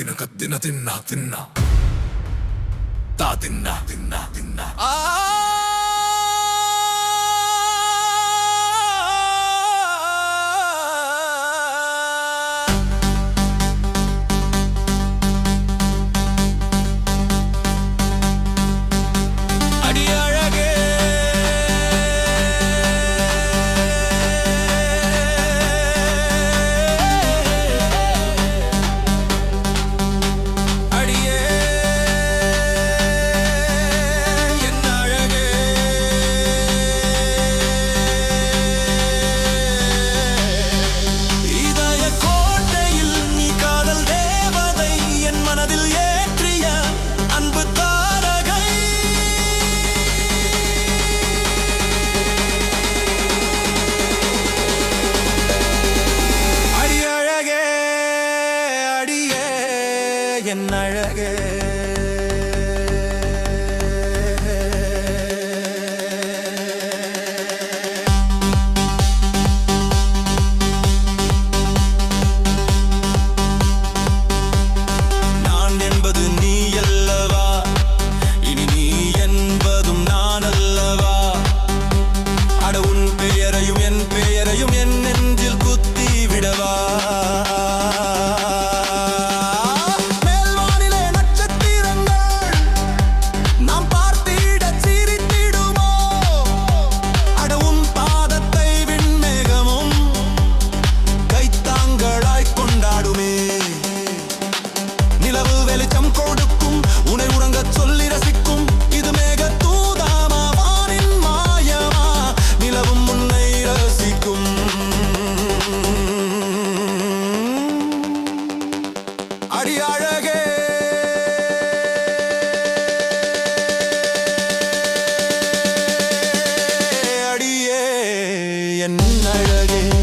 Tinakat din natin na, tin na. Tatin na, tin na, tin na. Ah! அழகே. அடியே என் அழகே.